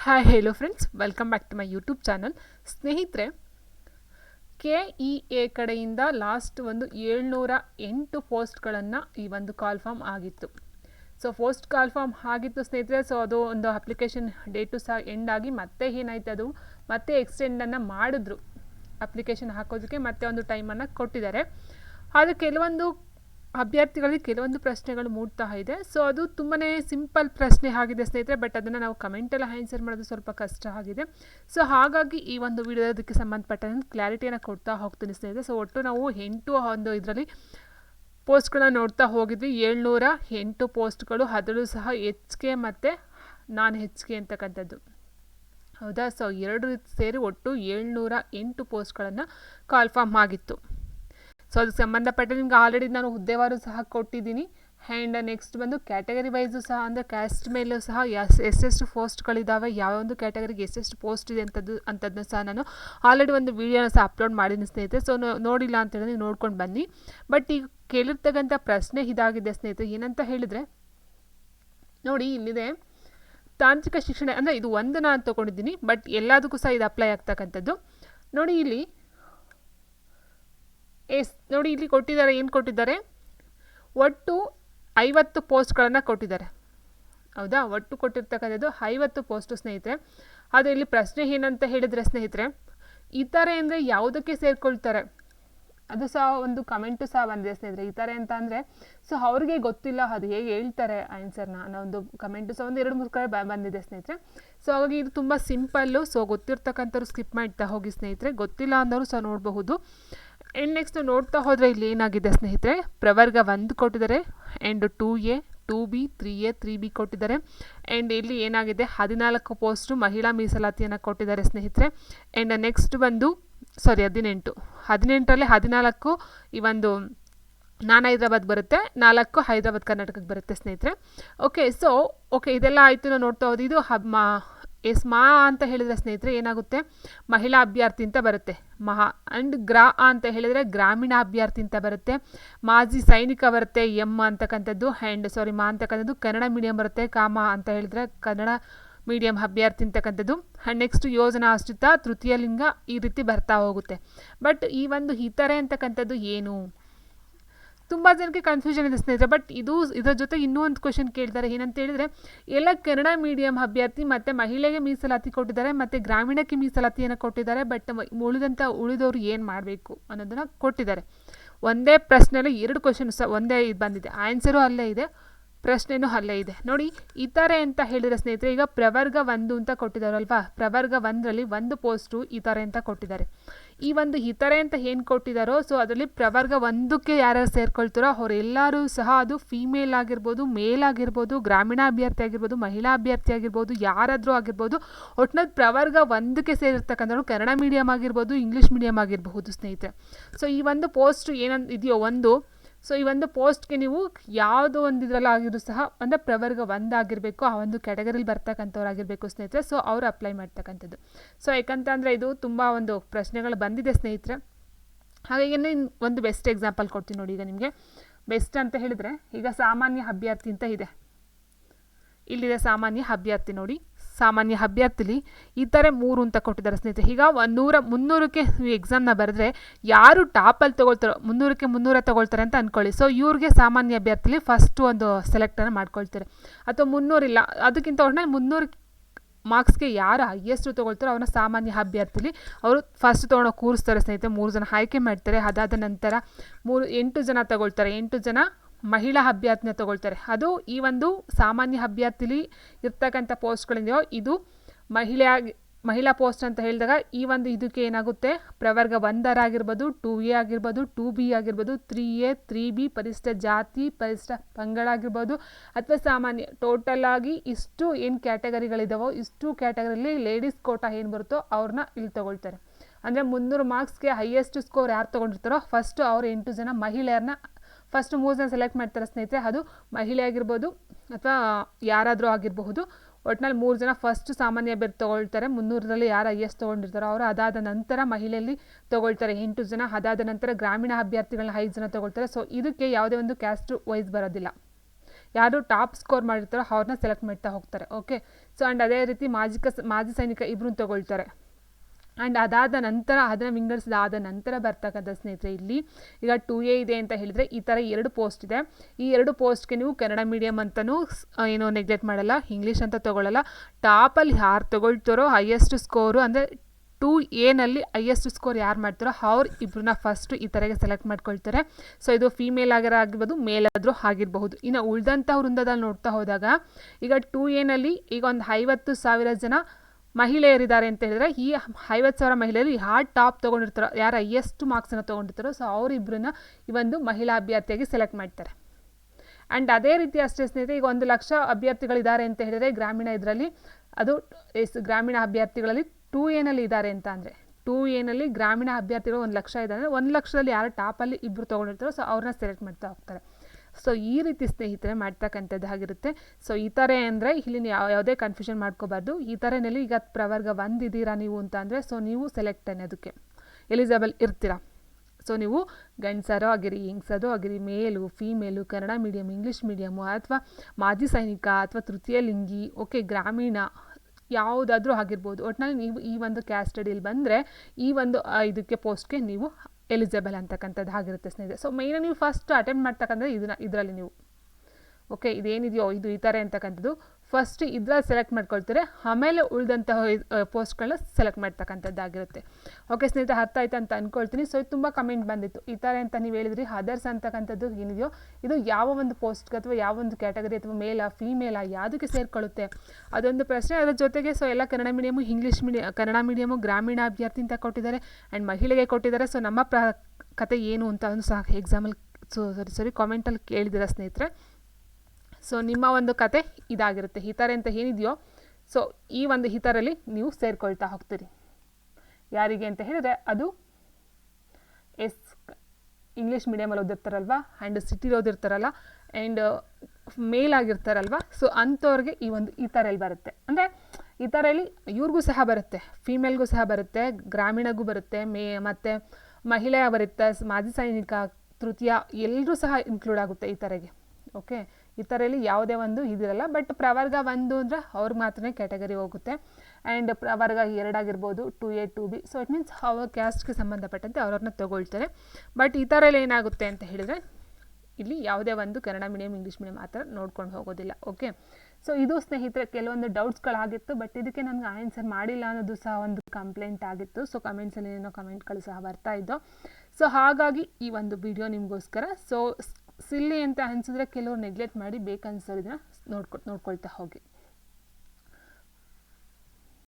Hi hello friends welcome back to my YouTube channel ಸ್ನೇಹಿತರೆ K E A ಕಡೆಯಿಂದ last ಒಂದು ಏಳ್ನೂರ ಎಂಟು ಪೋಸ್ಟ್ಗಳನ್ನು ಈ ಒಂದು ಕಾಲ್ ಫಾರ್ಮ್ ಆಗಿತ್ತು. ಸೊ ಪೋಸ್ಟ್ ಕಾಲ್ ಫಾರ್ಮ್ ಆಗಿತ್ತು ಸ್ನೇಹಿತರೆ. ಸೊ ಅದು ಒಂದು ಅಪ್ಲಿಕೇಶನ್ ಡೇಟು ಸಹ ಎಂಡ್ ಆಗಿ ಮತ್ತೆ ಏನಾಯ್ತು ಅದು? ಮತ್ತೆ ಎಕ್ಸ್ಟೆಂಡನ್ನು ಮಾಡಿದ್ರು. ಅಪ್ಲಿಕೇಶನ್ ಹಾಕೋದಕ್ಕೆ ಮತ್ತೆ ಒಂದು ಟೈಮನ್ನು ಕೊಟ್ಟಿದ್ದಾರೆ. ಆದರೆ, ಕೆಲವೊಂದು ಅಭ್ಯರ್ಥಿಗಳಿಗೆ ಕೆಲವೊಂದು ಪ್ರಶ್ನೆಗಳು ಮೂಡ್ತಾ ಇದೆ. ಸೊ ಅದು ತುಂಬಾ ಸಿಂಪಲ್ ಪ್ರಶ್ನೆ ಆಗಿದೆ ಸ್ನೇಹಿತರೆ ಬಟ್ ಅದನ್ನು ನಾವು ಕಮೆಂಟೆಲ್ಲ ಆನ್ಸರ್ ಮಾಡೋದು ಸ್ವಲ್ಪ ಕಷ್ಟ ಆಗಿದೆ. ಸೊ ಹಾಗಾಗಿ ಈ ಒಂದು ವಿಡಿಯೋದಕ್ಕೆ ಸಂಬಂಧಪಟ್ಟಂತೆ ಕ್ಲಾರಿಟಿಯನ್ನು ಕೊಡ್ತಾ ಹೋಗ್ತೀನಿ ಸ್ನೇಹಿತರೆ. ಸೊ ಒಟ್ಟು ನಾವು ಎಂಟು ಒಂದು ಇದರಲ್ಲಿ ಪೋಸ್ಟ್ಗಳನ್ನ ನೋಡ್ತಾ ಹೋಗಿದ್ವಿ. ಏಳ್ನೂರ ಎಂಟು ಪೋಸ್ಟ್ಗಳು ಅದರಲ್ಲೂ ಸಹ ಎಚ್ ಕೆ ಮತ್ತು ನಾನ್ ಹೆಚ್ ಕೆ ಅಂತಕ್ಕಂಥದ್ದು. ಹೌದಾ? ಸೊ ಎರಡು ಸೇರಿ ಒಟ್ಟು ಏಳ್ನೂರ ಎಂಟು ಪೋಸ್ಟ್ಗಳನ್ನು ಕಾಲ್ಫಾರ್ಮ್ ಆಗಿತ್ತು. ಸೊ ಅದಕ್ಕೆ ಸಂಬಂಧಪಟ್ಟ ನಿಮ್ಗೆ ಆಲ್ರೆಡಿ ನಾನು ಹುದ್ದೆವಾರು ಸಹ ಕೊಟ್ಟಿದ್ದೀನಿ. ಆ್ಯಂಡ್ ನೆಕ್ಸ್ಟ್ ಬಂದು ಕ್ಯಾಟಗರಿ ವೈಸು ಸಹ ಅಂದರೆ ಕ್ಯಾಸ್ಟ್ ಮೇಲೂ ಸಹ ಎಸ್ ಎಷ್ಟೆಷ್ಟು ಪೋಸ್ಟ್ಗಳಿದ್ದಾವೆ ಯಾವ ಒಂದು ಕ್ಯಾಟಗರಿಗೆ ಎಷ್ಟೆಷ್ಟು ಪೋಸ್ಟ್ ಇದೆ ಅಂತದ್ದು ಅಂಥದ್ದನ್ನ ಸಹ ನಾನು ಆಲ್ರೆಡಿ ಒಂದು ವೀಡಿಯೋನ ಸಹ ಅಪ್ಲೋಡ್ ಮಾಡಿದ್ದೀನಿ ಸ್ನೇಹಿತರೆ. ಸೊ ನೋಡಿಲ್ಲ ಅಂತ ಹೇಳಿದ್ರೆ ನೀವು ನೋಡ್ಕೊಂಡು ಬನ್ನಿ. ಬಟ್ ಈಗ ಕೇಳಿರ್ತಕ್ಕಂಥ ಪ್ರಶ್ನೆ ಇದಾಗಿದೆ ಸ್ನೇಹಿತರೆ. ಏನಂತ ಹೇಳಿದರೆ, ನೋಡಿ ಇಲ್ಲಿದೆ, ತಾಂತ್ರಿಕ ಶಿಕ್ಷಣ ಅಂದರೆ ಇದು ಒಂದು ನಾನು ತೊಗೊಂಡಿದ್ದೀನಿ ಬಟ್ ಎಲ್ಲದಕ್ಕೂ ಸಹ ಇದು ಅಪ್ಲೈ ಆಗ್ತಕ್ಕಂಥದ್ದು. ನೋಡಿ ಇಲ್ಲಿ ಎಸ್, ನೋಡಿ ಇಲ್ಲಿ ಕೊಟ್ಟಿದ್ದಾರೆ, ಏನು ಕೊಟ್ಟಿದ್ದಾರೆ? ಒಟ್ಟು ಐವತ್ತು ಪೋಸ್ಟ್ಗಳನ್ನು ಕೊಟ್ಟಿದ್ದಾರೆ. ಹೌದಾ? ಒಟ್ಟು ಕೊಟ್ಟಿರ್ತಕ್ಕಂಥದ್ದು ಐವತ್ತು ಪೋಸ್ಟು ಸ್ನೇಹಿತರೆ. ಅದು ಇಲ್ಲಿ ಪ್ರಶ್ನೆ ಏನಂತ ಹೇಳಿದರೆ ಸ್ನೇಹಿತರೆ ಇತರೆ ಅಂದರೆ ಯಾವುದಕ್ಕೆ ಸೇರಿಕೊಳ್ತಾರೆ? ಅದು ಸಹ ಒಂದು ಕಮೆಂಟು ಸಹ ಬಂದಿದೆ ಸ್ನೇಹಿತರೆ. ಈ ಥರ ಅಂತ ಅಂದರೆ, ಸೊ ಅವ್ರಿಗೆ ಗೊತ್ತಿಲ್ಲ ಅದು ಹೇಗೆ ಹೇಳ್ತಾರೆ ಆನ್ಸರ್ನ ಅನ್ನೋ ಒಂದು ಕಮೆಂಟು ಸಹ ಒಂದು ಎರಡು ಮೂರು ಕಡೆ ಬಂದಿದೆ ಸ್ನೇಹಿತರೆ. ಸೊ ಹಾಗಾಗಿ ಇದು ತುಂಬ ಸಿಂಪಲ್ಲು, ಸೊ ಗೊತ್ತಿರ್ತಕ್ಕಂಥವ್ರು ಸ್ಕಿಪ್ ಮಾಡ್ತಾ ಹೋಗಿ ಸ್ನೇಹಿತರೆ. ಗೊತ್ತಿಲ್ಲ ಅನ್ನೋರು ಸಹ ನೋಡಬಹುದು. ಆ್ಯಂಡ್ ನೆಕ್ಸ್ಟ್ ನೋಡ್ತಾ ಹೋದರೆ ಇಲ್ಲಿ ಏನಾಗಿದೆ ಸ್ನೇಹಿತರೆ? ಪ್ರವರ್ಗ ಒಂದು ಕೊಟ್ಟಿದ್ದಾರೆ. And two A two B three A three B ಕೊಟ್ಟಿದ್ದಾರೆ. ಆ್ಯಂಡ್ ಇಲ್ಲಿ ಏನಾಗಿದೆ? ಹದಿನಾಲ್ಕು ಪೋಸ್ಟು ಮಹಿಳಾ ಮೀಸಲಾತಿಯನ್ನು ಕೊಟ್ಟಿದ್ದಾರೆ ಸ್ನೇಹಿತರೆ. ಆ್ಯಂಡ್ ನೆಕ್ಸ್ಟ್ ಬಂದು ಸಾರಿ ಹದಿನೆಂಟು. ಹದಿನೆಂಟರಲ್ಲಿ ಹದಿನಾಲ್ಕು ಈ ಒಂದು ನಾನು ಹೈದ್ರಾಬಾದ್ ಬರುತ್ತೆ. ನಾಲ್ಕು ಹೈದ್ರಾಬಾದ್ ಕರ್ನಾಟಕಕ್ಕೆ ಬರುತ್ತೆ ಸ್ನೇಹಿತರೆ. ಓಕೆ ಸೊ ಓಕೆ ಇದೆಲ್ಲ ಆಯಿತು ನಾವು ನೋಡ್ತಾ ಹೋದಿದ್ದು ಇದು ಹಬ್ ಮಾ, ಎಸ್ ಮಾ ಅಂತ ಹೇಳಿದರೆ ಸ್ನೇಹಿತರೆ ಏನಾಗುತ್ತೆ? ಮಹಿಳಾ ಅಭ್ಯರ್ಥಿ ಅಂತ ಬರುತ್ತೆ. ಮಹಾ ಆ್ಯಂಡ್ ಗ್ರಾ ಅಂತ ಹೇಳಿದರೆ ಗ್ರಾಮೀಣ ಅಭ್ಯರ್ಥಿ ಅಂತ ಬರುತ್ತೆ. ಮಾಜಿ ಸೈನಿಕ ಬರುತ್ತೆ ಎಂ ಅಂತಕ್ಕಂಥದ್ದು ಆ್ಯಂಡ್ ಸಾರಿ ಮಾ ಅಂತಕ್ಕಂಥದ್ದು, ಕನ್ನಡ ಮೀಡಿಯಂ ಬರುತ್ತೆ, ಕಾಮ ಅಂತ ಹೇಳಿದರೆ ಕನ್ನಡ ಮೀಡಿಯಂ ಅಭ್ಯರ್ಥಿ ಅಂತಕ್ಕಂಥದ್ದು. ಆ್ಯಂಡ್ ನೆಕ್ಸ್ಟ್ ಯೋಜನಾ ಆಶ್ರಿತ ತೃತೀಯ ಲಿಂಗ ಈ ರೀತಿ ಬರ್ತಾ ಹೋಗುತ್ತೆ. ಬಟ್ ಈ ಒಂದು ಇತರೆ ಅಂತಕ್ಕಂಥದ್ದು ಏನು? ತುಂಬ ಜನಕ್ಕೆ ಕನ್ಫ್ಯೂಷನ್ ಇದೆ ಸ್ನೇಹಿತರೆ ಬಟ್ ಇದು ಇದರ ಜೊತೆ ಇನ್ನೂ ಒಂದು ಕ್ವಶನ್ ಕೇಳ್ತಾರೆ. ಏನಂತ ಹೇಳಿದರೆ, ಎಲ್ಲ ಕನ್ನಡ ಮೀಡಿಯಂ ಅಭ್ಯರ್ಥಿ ಮತ್ತು ಮಹಿಳೆಗೆ ಮೀಸಲಾತಿ ಕೊಟ್ಟಿದ್ದಾರೆ, ಮತ್ತು ಗ್ರಾಮೀಣಕ್ಕೆ ಮೀಸಲಾತಿಯನ್ನು ಕೊಟ್ಟಿದ್ದಾರೆ ಬಟ್ ಉಳಿದಂಥ ಉಳಿದವರು ಏನು ಮಾಡಬೇಕು ಅನ್ನೋದನ್ನು ಕೊಟ್ಟಿದ್ದಾರೆ. ಒಂದೇ ಪ್ರಶ್ನೆಯಲ್ಲಿ ಎರಡು ಕ್ವಶನ್ ಸಹ ಒಂದೇ ಇದು ಬಂದಿದೆ. ಆನ್ಸರು ಅಲ್ಲೇ ಇದೆ. ಪ್ರಶ್ನೆನೂ ಅಲ್ಲೇ ಇದೆ. ನೋಡಿ, ಇತರೆ ಅಂತ ಹೇಳಿದರೆ ಸ್ನೇಹಿತರೆ, ಈಗ ಪ್ರವರ್ಗ ಒಂದು ಅಂತ ಕೊಟ್ಟಿದ್ದಾರಲ್ವಾ ಪ್ರವರ್ಗ ಒಂದರಲ್ಲಿ ಒಂದು ಪೋಸ್ಟು ಇತರೆ ಅಂತ ಕೊಟ್ಟಿದ್ದಾರೆ. ಈ ಒಂದು ಇತರೆ ಅಂತ ಏನು ಕೊಟ್ಟಿದ್ದಾರೋ ಸೊ ಅದರಲ್ಲಿ ಪ್ರವರ್ಗ ಒಂದಕ್ಕೆ ಯಾರ್ಯಾರು ಸೇರ್ಕೊಳ್ತಾರೋ, ಅವರೆಲ್ಲರೂ ಸಹ ಅದು ಫೀಮೇಲ್ ಆಗಿರ್ಬೋದು ಮೇಲ್ ಆಗಿರ್ಬೋದು ಗ್ರಾಮೀಣ ಅಭ್ಯರ್ಥಿ ಆಗಿರ್ಬೋದು ಮಹಿಳಾ ಅಭ್ಯರ್ಥಿ ಆಗಿರ್ಬೋದು, ಯಾರಾದರೂ ಆಗಿರ್ಬೋದು ಒಟ್ಟಿನಲ್ಲಿ ಪ್ರವರ್ಗ ಒಂದಕ್ಕೆ ಸೇರಿರ್ತಕ್ಕಂಥವ್ರು ಕನ್ನಡ ಮೀಡಿಯಮ್ ಆಗಿರ್ಬೋದು ಇಂಗ್ಲೀಷ್ ಮೀಡಿಯಮ್ ಆಗಿರಬಹುದು ಸ್ನೇಹಿತರೆ. ಸೊ ಈ ಒಂದು ಪೋಸ್ಟ್ ಏನಂತ ಇದೆಯೋ ಒಂದು ಸೊ ಈ ಒಂದು ಪೋಸ್ಟ್ಗೆ ನೀವು ಯಾವುದೋ ಒಂದು ಇದರಲ್ಲಿ ಸಹ ಅಂದರೆ ಪ್ರವರ್ಗ ಒಂದಾಗಿರಬೇಕು, ಆ ಒಂದು ಕ್ಯಾಟಗರಿಲಿ ಬರ್ತಕ್ಕಂಥವ್ರು ಆಗಿರಬೇಕು ಸ್ನೇಹಿತರೆ. ಸೊ ಅವರು ಅಪ್ಲೈ ಮಾಡ್ತಕ್ಕಂಥದ್ದು. ಸೊ ಯಾಕಂತಂದರೆ ಇದು ತುಂಬ ಒಂದು ಪ್ರಶ್ನೆಗಳು ಬಂದಿದೆ ಸ್ನೇಹಿತರೆ. ಹಾಗಾಗಿ ಒಂದು ಬೆಸ್ಟ್ ಎಕ್ಸಾಂಪಲ್ ಕೊಡ್ತೀನಿ ನೋಡಿ ಈಗ ನಿಮಗೆ. ಬೆಸ್ಟ್ ಅಂತ ಹೇಳಿದರೆ ಈಗ ಸಾಮಾನ್ಯ ಅಭ್ಯರ್ಥಿ ಅಂತ ಇದೆ. ಇಲ್ಲಿದೆ ಸಾಮಾನ್ಯ ಅಭ್ಯರ್ಥಿ ನೋಡಿ. ಸಾಮಾನ್ಯ ಅಭ್ಯರ್ಥಿಲಿ ಈ ಥರ ಮೂರು ಅಂತ ಕೊಟ್ಟಿದ್ದಾರೆ ಸ್ನೇಹಿತರೆ. ಈಗ ನೂರ ಮುನ್ನೂರಕ್ಕೆ ನೀವು ಎಕ್ಸಾಮ್ನ ಬರೆದ್ರೆ ಯಾರು ಟಾಪಲ್ಲಿ ತೊಗೊಳ್ತಾರೋ, ಮುನ್ನೂರಕ್ಕೆ ಮುನ್ನೂರ ತೊಗೊಳ್ತಾರೆ ಅಂತ ಅಂದ್ಕೊಳ್ಳಿ ಸೊ ಇವ್ರಿಗೆ ಸಾಮಾನ್ಯ ಅಭ್ಯರ್ಥಿಲಿ ಫಸ್ಟ್ ಒಂದು ಸೆಲೆಕ್ಟನ್ನು ಮಾಡ್ಕೊಳ್ತಾರೆ. ಅಥವಾ ಮುನ್ನೂರಿಲ್ಲ ಅದಕ್ಕಿಂತ ಒಟ್ಟಿನಲ್ಲಿ ಮುನ್ನೂರು ಮಾರ್ಕ್ಸ್ಗೆ ಯಾರು ಹೈಯೆಸ್ಟ್ ತೊಗೊಳ್ತಾರೋ ಅವನ ಸಾಮಾನ್ಯ ಅಭ್ಯರ್ಥಿಲಿ ಅವರು ಫಸ್ಟ್ ತೊಗೊಂಡು ಕೂರಿಸ್ತಾರೆ ಸ್ನೇಹಿತರೆ ಮೂರು ಜನ ಆಯ್ಕೆ ಮಾಡ್ತಾರೆ. ಅದಾದ ನಂತರ ಮೂರು, ಎಂಟು ಜನ ತಗೊಳ್ತಾರೆ. ಎಂಟು ಜನ ಮಹಿಳಾ ಅಭ್ಯರ್ಥಿನ ತಗೊಳ್ತಾರೆ. ಅದು ಈ ಒಂದು ಸಾಮಾನ್ಯ ಅಭ್ಯರ್ಥಿಲಿ ಇರ್ತಕ್ಕಂಥ ಪೋಸ್ಟ್ಗಳಿದೆಯೋ, ಇದು ಮಹಿಳೆಯಾಗಿ ಮಹಿಳಾ ಪೋಸ್ಟ್ ಅಂತ ಹೇಳಿದಾಗ ಈ ಒಂದು ಇದಕ್ಕೆ ಏನಾಗುತ್ತೆ? ಪ್ರವರ್ಗ ಒಂದರಾಗಿರ್ಬೋದು ಟೂ ಎ ಆಗಿರ್ಬೋದು, ಟೂ ಬಿ ಆಗಿರ್ಬೋದು, ತ್ರೀ ಎ, ತ್ರೀ ಬಿ ಪರಿಷ್ಠ ಜಾತಿ, ಪರಿಷ್ಠ ಪಂಗಡ ಆಗಿರ್ಬೋದು, ಅಥವಾ ಸಾಮಾನ್ಯ ಟೋಟಲ್ ಆಗಿ ಇಷ್ಟು ಏನು ಕ್ಯಾಟಗರಿಗಳಿದಾವೋ, ಇಷ್ಟು ಕ್ಯಾಟಗರಿಲಿ ಲೇಡೀಸ್ ಕೋಟಾ ಏನು ಬರುತ್ತೋ ಅವ್ರನ್ನ ಇಲ್ಲಿ ತೊಗೊಳ್ತಾರೆ. ಅಂದರೆ ಮುನ್ನೂರು ಮಾರ್ಕ್ಸ್ಗೆ ಹೈಯೆಸ್ಟ್ ಸ್ಕೋರ್ ಯಾರು ತೊಗೊಂಡಿರ್ತಾರೋ ಫಸ್ಟು ಅವ್ರು ಎಂಟು ಜನ ಮಹಿಳೆಯರನ್ನ ಫಸ್ಟ್ ಮೂರು ಸೆಲೆಕ್ಟ್ ಮಾಡ್ತಾರೆ ಸ್ನೇಹಿತರೆ, ಅದು ಮಹಿಳೆ ಆಗಿರ್ಬೋದು ಅಥವಾ ಯಾರಾದರೂ ಆಗಿರಬಹುದು. ಒಟ್ಟಿನಲ್ಲಿ ಮೂರು ಜನ ಫಸ್ಟ್ ಸಾಮಾನ್ಯ ಅಭ್ಯರ್ಥಿ ತೊಗೊಳ್ತಾರೆ. ಮುನ್ನೂರರಲ್ಲಿ ಯಾರು ಐ ಎಸ್ ತೊಗೊಂಡಿರ್ತಾರೋ ಅವರು ಅದಾದ ನಂತರ ಮಹಿಳೆಯಲ್ಲಿ ತೊಗೊಳ್ತಾರೆ. ಎಂಟು ಜನ ಅದಾದ ನಂತರ ಗ್ರಾಮೀಣ ಅಭ್ಯರ್ಥಿಗಳನ್ನ ಐದು ಜನ ತೊಗೊಳ್ತಾರೆ. ಸೊ ಇದಕ್ಕೆ ಯಾವುದೇ ಒಂದು ಕ್ಯಾಸ್ಟ್ ವೈಸ್ ಬರೋದಿಲ್ಲ. ಯಾರು ಟಾಪ್ ಸ್ಕೋರ್ ಮಾಡಿರ್ತಾರೋ ಅವ್ರನ್ನ ಸೆಲೆಕ್ಟ್ ಮಾಡ್ತಾ ಹೋಗ್ತಾರೆ. ಓಕೆ ಸೊ ಆ್ಯಂಡ್ ಅದೇ ರೀತಿ ಮಾಜಿ ಕಸ್ ಮಾಜಿ ಸೈನಿಕ ಇಬ್ಬರೂ ತಗೊಳ್ತಾರೆ. ಆ್ಯಂಡ್ ಅದಾದ ನಂತರ, ಅದನ್ನು ವಿಂಗಡಿಸಿದಾದ ನಂತರ ಬರ್ತಕ್ಕಂಥ ಸ್ನೇಹಿತರೆ, ಇಲ್ಲಿ ಈಗ ಟು ಎ ಇದೆ ಅಂತ ಹೇಳಿದರೆ, ಈ ಥರ ಎರಡು ಪೋಸ್ಟ್ ಇದೆ. ಈ ಎರಡು ಪೋಸ್ಟ್ಗೆ ನೀವು ಕನ್ನಡ ಮೀಡಿಯಮ್ ಅಂತಲೂ ಏನು ನೆಗ್ಲೆಕ್ಟ್ ಮಾಡಲ್ಲ ಇಂಗ್ಲೀಷ್ ಅಂತ ತೊಗೊಳ್ಳಲ್ಲ ಟಾಪಲ್ಲಿ ಯಾರು ತೊಗೊಳ್ತಾರೋ ಹೈಯೆಸ್ಟ್ ಸ್ಕೋರು ಅಂದರೆ ಟು ಎನಲ್ಲಿ ಹೈಯೆಸ್ಟ್ ಸ್ಕೋರ್ ಯಾರು ಮಾಡ್ತಾರೋ ಅವ್ರು ಇಬ್ಬರನ್ನ ಫಸ್ಟು ಈ ಥರಗೆ ಸೆಲೆಕ್ಟ್ ಮಾಡ್ಕೊಳ್ತಾರೆ. ಸೊ ಇದು ಫೀಮೇಲ್ ಆಗಿರೋ ಆಗಿರ್ಬೋದು ಮೇಲ್ ಆದರೂ ಆಗಿರಬಹುದು. ಇನ್ನು ಉಳಿದಂಥ ವೃಂದದಲ್ಲಿ ನೋಡ್ತಾ ಹೋದಾಗ, ಈಗ ಟು ಎನಲ್ಲಿ ಈಗ ಒಂದು ಐವತ್ತು ಸಾವಿರ ಜನ ಮಹಿಳೆಯರಿದ್ದಾರೆ ಅಂತ ಹೇಳಿದ್ರೆ, ಈ ಐವತ್ತು ಸಾವಿರ ಮಹಿಳೆಯರು ಯಾರು ಟಾಪ್ ತೊಗೊಂಡಿರ್ತಾರೋ, ಯಾರು ಹೈಯೆಸ್ಟ್ ಮಾರ್ಕ್ಸನ್ನು ತೊಗೊಂಡಿರ್ತಾರೋ ಸೊ ಅವರಿಬ್ಬರನ್ನ ಈ ಒಂದು ಮಹಿಳಾ ಅಭ್ಯರ್ಥಿಯಾಗಿ ಸೆಲೆಕ್ಟ್ ಮಾಡ್ತಾರೆ. ಆ್ಯಂಡ್ ಅದೇ ರೀತಿ ಅಷ್ಟೇ ಸ್ನೇಹಿತರೆ, ಈಗ ಒಂದು ಲಕ್ಷ ಅಭ್ಯರ್ಥಿಗಳಿದ್ದಾರೆ ಅಂತ ಹೇಳಿದರೆ, ಗ್ರಾಮೀಣ ಇದರಲ್ಲಿ, ಅದು ಎಸ್ ಗ್ರಾಮೀಣ ಅಭ್ಯರ್ಥಿಗಳಲ್ಲಿ ಟೂ ಎನಲ್ಲಿ ಇದ್ದಾರೆ ಅಂತ ಅಂದರೆ ಟೂ ಎನಲ್ಲಿ ಗ್ರಾಮೀಣ ಅಭ್ಯರ್ಥಿಗಳು ಒಂದು ಲಕ್ಷ ಇದ್ದಾರೆ ಒಂದು ಲಕ್ಷದಲ್ಲಿ ಯಾರು ಟಾಪಲ್ಲಿ ಇಬ್ಬರು ತೊಗೊಂಡಿರ್ತಾರೋ ಸೊ ಅವ್ರನ್ನ ಸೆಲೆಕ್ಟ್ ಮಾಡ್ತಾ ಹೋಗ್ತಾರೆ. ಸೊ ಈ ರೀತಿ ಸ್ನೇಹಿತರೆ ಮಾಡ್ತಕ್ಕಂಥದ್ದಾಗಿರುತ್ತೆ ಸೊ ಈ ಥರ ಅಂದರೆ ಇಲ್ಲಿ ಯಾವ ಯಾವುದೇ ಕನ್ಫ್ಯೂಷನ್ ಮಾಡ್ಕೋಬಾರ್ದು. ಈ ಥರನಲ್ಲಿ ಈಗ ಪ್ರವರ್ಗ ಒಂದಿದ್ದೀರಾ ನೀವು ಅಂತ ಅಂದರೆ ಸೊ ನೀವು ಸೆಲೆಕ್ಟ್ ಅನ್ನೋದಕ್ಕೆ. ಎಲಿಜಿಬಲ್, ಇರ್ತೀರಾ? ಸೊ ನೀವು ಗಂಡಸರೋ ಆಗಿರಿ ಹೆಂಗ್ಸರೋ ಆಗಿರಿ, male female Kannada medium English medium ಅಥವಾ ಮಾಜಿ ಸೈನಿಕ ಅಥವಾ ತೃತೀಯ ಲಿಂಗಿ ಓಕೆ ಗ್ರಾಮೀಣ, ಯಾವುದಾದ್ರೂ ಆಗಿರ್ಬೋದು. ಒಟ್ಟಿನಲ್ಲಿ ನೀವು ಈ ಒಂದು ಕ್ಯಾಸ್ಟ್ ಸ್ಟಡಿಯಲ್ಲಿ ಬಂದರೆ ಈ ಒಂದು ಇದಕ್ಕೆ ಪೋಸ್ಟ್ಗೆ ನೀವು ಎಲಿಜಿಬಲ್ ಅಂತಕ್ಕಂಥದ್ದು ಆಗಿರುತ್ತೆ ಸ್ನೇಹಿತರೆ. ಸೊ ಮೇನ್ ನೀವು ಫಸ್ಟ್ ಅಟೆಂಪ್ಟ್ ಮಾಡ್ತಕ್ಕಂಥದ್ದು ಇದನ್ನ ಇದರಲ್ಲಿ ನೀವು. ಓಕೆ ಇದೇನಿದೆಯೋ, ಇದು ಈ ಥರ ಅಂತಕ್ಕಂಥದ್ದು. ಫಸ್ಟ್ ಇದ್ರಲ್ಲಿ ಸೆಲೆಕ್ಟ್ ಮಾಡ್ಕೊಳ್ತಾರೆ. ಆಮೇಲೆ ಉಳಿದಂತಹ ಪೋಸ್ಟ್ಗಳನ್ನ ಸೆಲೆಕ್ಟ್ ಮಾಡ್ತಕ್ಕಂಥದ್ದಾಗಿರುತ್ತೆ. ಓಕೆ ಸ್ನೇಹಿತರೆ ಅರ್ಥ ಆಯ್ತು ಅಂತ ಅಂದ್ಕೊಳ್ತೀನಿ ಸೊ ತುಂಬ ಕಮೆಂಟ್ ಬಂದಿತ್ತು. ಈ ಥರ ಅಂತ ನೀವು ಹೇಳಿದ್ರಿ ಅದರ್ಸ್ ಅಂತಕ್ಕಂಥದ್ದು ಏನಿದೆಯೋ, ಇದು ಯಾವ ಒಂದು ಪೋಸ್ಟ್ಗೆ ಅಥವಾ ಯಾವ ಒಂದು ಕ್ಯಾಟಗರಿ ಅಥವಾ ಮೇಲಾ ಫೀಮೇಲಾ ಯಾವುದಕ್ಕೆ ಸೇರಿಕೊಳ್ಳುತ್ತೆ? ಅದೊಂದು ಪ್ರಶ್ನೆ. ಅದರ ಜೊತೆಗೆ ಸೊ ಎಲ್ಲ Kannada medium English media Kannada medium ಗ್ರಾಮೀಣ ಅಭ್ಯರ್ಥಿ ಅಂತ ಕೊಟ್ಟಿದ್ದಾರೆ. ಆ್ಯಂಡ್ ಮಹಿಳೆಗೆ ಕೊಟ್ಟಿದ್ದಾರೆ. ಸೊ ನಮ್ಮ ಪ್ರ ಕತೆ ಏನು ಅಂತ ಒಂದು ಸಹ ಎಕ್ಸಾಮಲ್ಲಿ ಸೊ ಸಾರಿ ಸಾರಿ ಕಾಮೆಂಟಲ್ಲಿ ಕೇಳಿದ್ದೀರಾ, ಸ್ನೇಹಿತರೆ? ಸೊ ನಿಮ್ಮ ಒಂದು ಕತೆ ಇದಾಗಿರುತ್ತೆ. ಥರ ಅಂತ ಏನಿದೆಯೋ ಸೊ ಈ ಒಂದು ಹಿತರಲ್ಲಿ ನೀವು ಸೇರ್ಕೊಳ್ತಾ ಹೋಗ್ತೀರಿ. ಯಾರಿಗೆ ಅಂತ ಹೇಳಿದ್ರೆ, ಅದು ಎಸ್ ಇಂಗ್ಲೀಷ್ ಮೀಡಿಯಮಲ್ಲಿ ಓದಿರ್ತಾರಲ್ವ? ಆ್ಯಂಡ್ ಸಿಟಿಲಿ ಓದಿರ್ತಾರಲ್ಲ? And mail ಆಗಿರ್ತಾರಲ್ವ? ಸೊ ಅಂಥವ್ರಿಗೆ ಈ ಒಂದು ಈ ಥರಲ್ಲಿ ಬರುತ್ತೆ. ಅಂದರೆ ಈ ಥರಲ್ಲಿ ಇವ್ರಿಗೂ ಸಹ ಬರುತ್ತೆ. ಫೀಮೇಲ್ಗೂ ಸಹ ಬರುತ್ತೆ. ಗ್ರಾಮೀಣಗೂ ಬರುತ್ತೆ. ಮೇ, ಮತ್ತು ಮಹಿಳೆಯ ಬರುತ್ತೆ ಮಾಜಿ ಸೈನಿಕ, ತೃತೀಯ ಎಲ್ಲರೂ ಸಹ ಇನ್ಕ್ಲೂಡ್ ಆಗುತ್ತೆ ಈ ಥರಗೆ ಓಕೆ ಈ ಥರಲ್ಲಿ ಯಾವುದೇ ಒಂದು ಇದಿರಲ್ಲ. ಬಟ್ ಪ್ರವರ್ಗ ಒಂದು ಅಂದರೆ ಅವ್ರಿಗೆ ಮಾತ್ರ ಕ್ಯಾಟಗರಿ ಹೋಗುತ್ತೆ. ಆ್ಯಂಡ್ ಪ್ರವರ್ಗ ಎರಡಾಗಿರ್ಬೋದು two A two B so it means ಅವ್ರ ಕ್ಯಾಸ್ಟ್ಗೆ ಸಂಬಂಧಪಟ್ಟಂತೆ ಅವ್ರವ್ರನ್ನ ತೊಗೊಳ್ತಾರೆ. ಬಟ್ ಈ ಥರಲ್ಲಿ ಏನಾಗುತ್ತೆ ಅಂತ ಹೇಳಿದರೆ, ಇಲ್ಲಿ ಯಾವುದೇ ಒಂದು ಕನ್ನಡ ಮೀಡಿಯಂ ಇಂಗ್ಲೀಷ್ ಮೀಡಿಯಮ್ ಆ ಥರ ನೋಡ್ಕೊಂಡು ಹೋಗೋದಿಲ್ಲ. ಓಕೆ ಸೊ ಇದು ಸ್ನೇಹಿತರೆ, ಕೆಲವೊಂದು ಡೌಟ್ಸ್ಗಳಾಗಿತ್ತು ಬಟ್ ಇದಕ್ಕೆ ನನಗೆ ಆನ್ಸರ್ ಮಾಡಿಲ್ಲ ಅನ್ನೋದು ಸಹ ಒಂದು ಕಂಪ್ಲೇಂಟ್ ಆಗಿತ್ತು. ಸೊ ಕಮೆಂಟ್ಸಲ್ಲಿ ಏನೋ ಕಮೆಂಟ್ಗಳು ಸಹ ಬರ್ತಾ ಇದ್ದೋ ಸೊ ಹಾಗಾಗಿ ಈ ಒಂದು ವಿಡಿಯೋ ನಿಮಗೋಸ್ಕರ. ಸೊ ಸಿಲ್ಲಿ ಅಂತ ಅನಿಸಿದ್ರೆ ಕೆಲವರು ನೆಗ್ಲೆಕ್ಟ್ ಮಾಡಿ ಬೇಕನ್ಸೋರು ಇದನ್ನು ನೋಡ್ಕೊ ನೋಡ್ಕೊಳ್ತಾ ಹೋಗಿ.